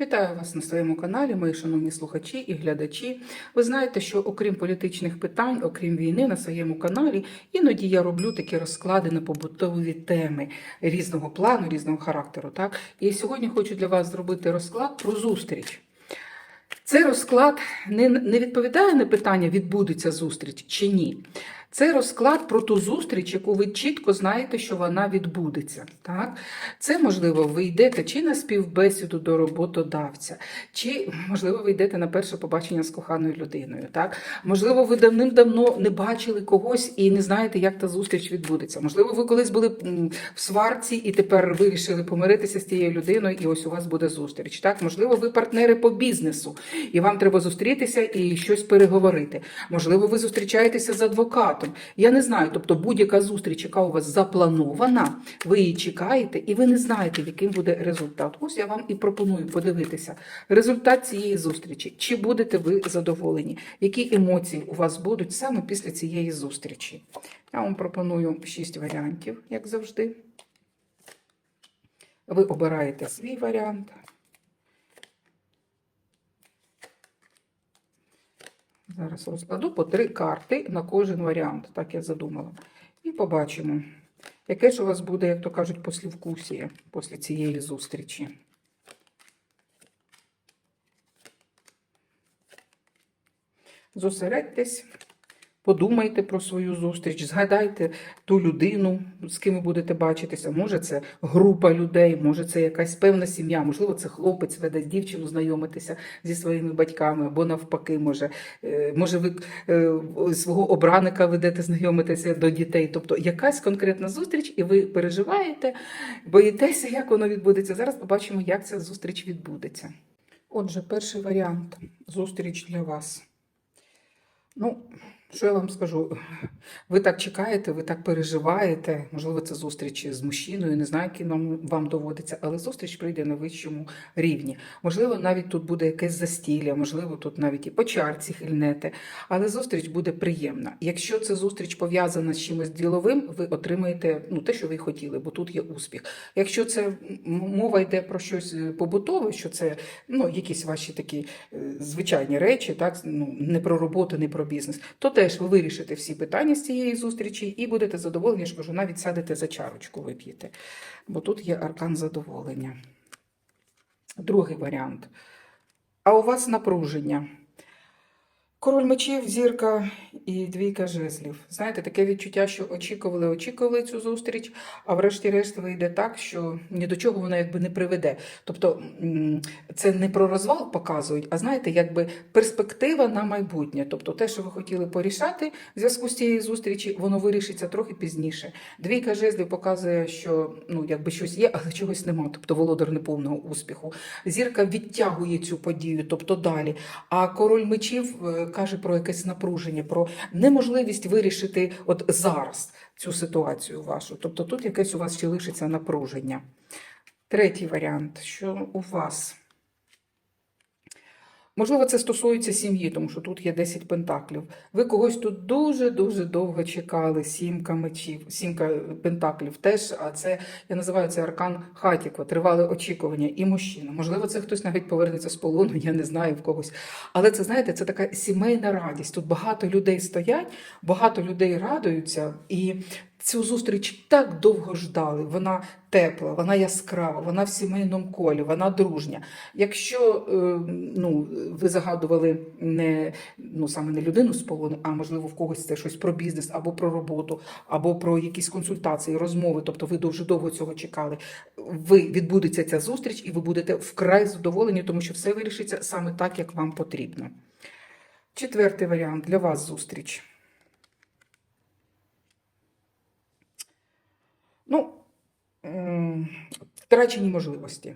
Вітаю вас на своєму каналі, мої шановні слухачі і глядачі. Ви знаєте, що окрім політичних питань, окрім війни, на своєму каналі іноді я роблю такі розклади на побутові теми різного плану, різного характеру. Так? І сьогодні хочу для вас зробити розклад про зустріч. Цей розклад не, не відповідає на питання, відбудеться зустріч чи ні. Це розклад про ту зустріч, яку ви чітко знаєте, що вона відбудеться. Так? Це, можливо, ви йдете чи на співбесіду до роботодавця, чи, можливо, ви йдете на перше побачення з коханою людиною. Так? Можливо, ви давним-давно не бачили когось і не знаєте, як та зустріч відбудеться. Можливо, ви колись були в сварці і тепер вирішили помиритися з тією людиною, і ось у вас буде зустріч. Так? Можливо, ви партнери по бізнесу, і вам треба зустрітися і щось переговорити. Можливо, ви зустрічаєтеся з адвокатом. Я не знаю, тобто будь-яка зустріч, яка у вас запланована, ви її чекаєте, і ви не знаєте, яким буде результат. Ось я вам і пропоную подивитися результат цієї зустрічі. Чи будете ви задоволені? Які емоції у вас будуть саме після цієї зустрічі? Я вам пропоную шість варіантів, як завжди. Ви обираєте свій варіант. Зараз розкладу по три карти на кожен варіант, так я задумала. І побачимо, яке ж у вас буде, як то кажуть, послівкусія після цієї зустрічі. Зосередьтесь, подумайте про свою зустріч, згадайте ту людину, з ким ви будете бачитися. Може, це група людей, може, це якась певна сім'я, можливо, це хлопець веде дівчину знайомитися зі своїми батьками, або навпаки, може, е, може ви е, свого обраника ведете знайомитися до дітей. Тобто якась конкретна зустріч, і ви переживаєте, боїтеся, як воно відбудеться. Зараз побачимо, як ця зустріч відбудеться. Отже, перший варіант зустріч для вас. Ну, що я вам скажу? Ви так чекаєте, ви так переживаєте. Можливо, це зустріч з мужчиною, не знаю, який вам доводиться, але зустріч прийде на вищому рівні. Можливо, навіть тут буде якесь застілля, можливо, тут навіть і по чарці хильнете, але зустріч буде приємна. Якщо це зустріч пов'язана з чимось діловим, ви отримаєте ну, те, що ви хотіли, бо тут є успіх. Якщо це мова йде про щось е, побутове, що це ну, якісь ваші такі е, звичайні речі, так, ну, не про роботу, не про бізнес, то теж ви вирішите всі питання з цієї зустрічі і будете задоволені, що кажу, навіть сядете за чарочку, вип'єте. Бо тут є аркан задоволення. Другий варіант. А у вас напруження. Король мечів, зірка і двійка жезлів. Знаєте, таке відчуття, що очікували, очікували цю зустріч, а врешті-решт вийде так, що ні до чого вона якби не приведе. Тобто це не про розвал показують, а знаєте, якби перспектива на майбутнє. Тобто те, що ви хотіли порішати в зв'язку з цією зустрічі, воно вирішиться трохи пізніше. Двійка жезлів показує, що ну якби щось є, але чогось нема. Тобто володар неповного успіху. Зірка відтягує цю подію, тобто далі. А король мечів е, каже про якесь напруження, про неможливість вирішити от зараз цю ситуацію вашу. Тобто тут якесь у вас ще лишиться напруження. Третій варіант, що у вас. Можливо, це стосується сім'ї, тому що тут є 10 пентаклів. Ви когось тут дуже-дуже довго чекали, сімка мечів, сімка пентаклів теж, а це, я називаю це аркан хатіко, тривале очікування і мужчина. Можливо, це хтось навіть повернеться з полону, я не знаю в когось. Але це, знаєте, це така сімейна радість. Тут багато людей стоять, багато людей радуються, і цю зустріч так довго ждали. Вона тепла, вона яскрава, вона в сімейному колі, вона дружня. Якщо е, ну, ви загадували не ну саме не людину з полону, а можливо в когось це щось про бізнес або про роботу, або про якісь консультації, розмови, тобто ви дуже довго цього чекали. Ви відбудеться ця зустріч, і ви будете вкрай задоволені, тому що все вирішиться саме так, як вам потрібно. Четвертий варіант для вас зустріч. Ну, м, втрачені можливості.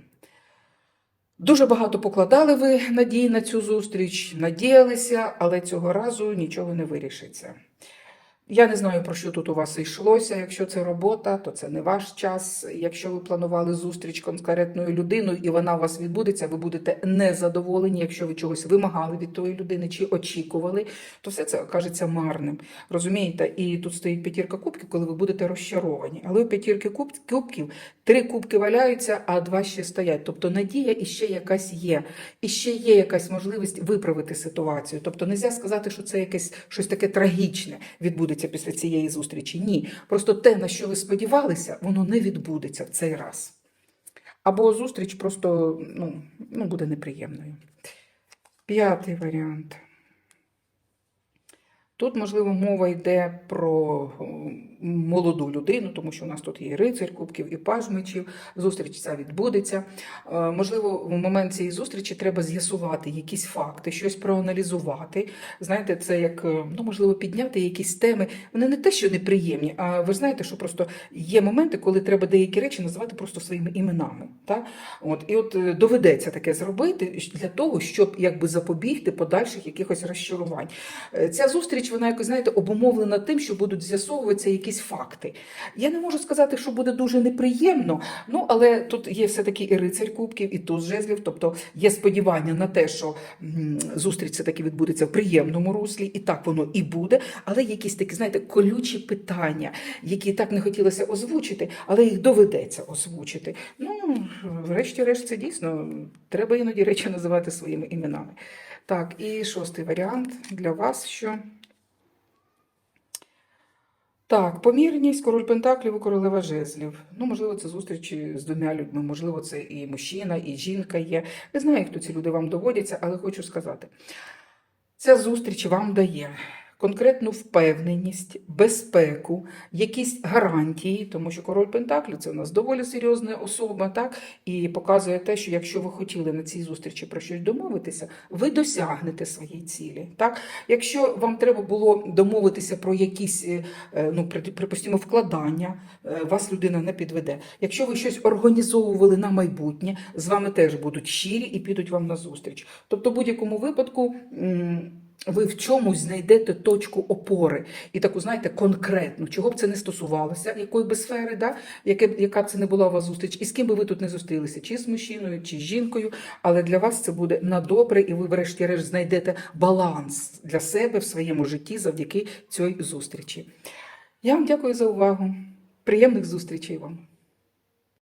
Дуже багато покладали ви надії на цю зустріч, надіялися, але цього разу нічого не вирішиться. Я не знаю, про що тут у вас йшлося. Якщо це робота, то це не ваш час. Якщо ви планували зустріч конкретною людиною і вона у вас відбудеться, ви будете незадоволені. Якщо ви чогось вимагали від тої людини чи очікували, то все це окажеться марним. Розумієте? І тут стоїть п'ятірка кубків, коли ви будете розчаровані. Але у п'ятірки куб- кубків три кубки валяються, а два ще стоять. Тобто надія іще якась є. І ще є якась можливість виправити ситуацію. Тобто, не можна сказати, що це якесь щось таке трагічне відбудеться після цієї зустрічі. Ні. Просто те, на що ви сподівалися, воно не відбудеться в цей раз. Або зустріч просто ну, ну, буде неприємною. П'ятий варіант. Тут, можливо, мова йде про молоду людину, тому що у нас тут є рицар кубків, і паж мечів. Зустріч ця відбудеться. Е, Можливо, в момент цієї зустрічі треба з'ясувати якісь факти, щось проаналізувати. Знаєте, це як е, ну, можливо підняти якісь теми. Вони не те, що неприємні, а ви знаєте, що просто є моменти, коли треба деякі речі називати просто своїми іменами. Так? От, і от е, доведеться таке зробити для того, щоб якби запобігти подальших якихось розчарувань. Ця зустріч, вона якось знаєте, обумовлена тим, що будуть з'ясовуватися якісь факти. Я не можу сказати, що буде дуже неприємно, ну але тут є все-таки і рицарь кубків, і туз жезлів, тобто є сподівання на те, що зустріч все таки відбудеться в приємному руслі, і так воно і буде. Але якісь такі, знаєте, колючі питання, які так не хотілося озвучити, але їх доведеться озвучити. Ну, врешті-решт, це дійсно треба іноді речі називати своїми іменами. Так, і шостий варіант для вас, що. Так, помірність, король Пентаклів і королева жезлів. Ну, можливо, це зустрічі з двома людьми, можливо, це і мужчина, і жінка є. Не знаю, хто ці люди вам доводяться, але хочу сказати: ця зустріч вам дає конкретну впевненість, безпеку, якісь гарантії, тому що король Пентаклів це у нас доволі серйозна особа, так? І показує те, що якщо ви хотіли на цій зустрічі про щось домовитися, ви досягнете своєї цілі. Так? Якщо вам треба було домовитися про якісь, е, е, ну, припустимо, вкладання, е, вас людина не підведе. Якщо ви щось організовували на майбутнє, з вами теж будуть щирі і підуть вам на зустріч. Тобто, в будь-якому випадку. Ви в чомусь знайдете точку опори і таку, знаєте, конкретну, чого б це не стосувалося, якої би сфери, да? яке, яка б це не була у вас зустріч, і з ким би ви тут не зустрілися, чи з мужчиною, чи з жінкою, але для вас це буде на добре, і ви, врешті-решт, знайдете баланс для себе в своєму житті завдяки цій зустрічі. Я вам дякую за увагу. Приємних зустрічей вам!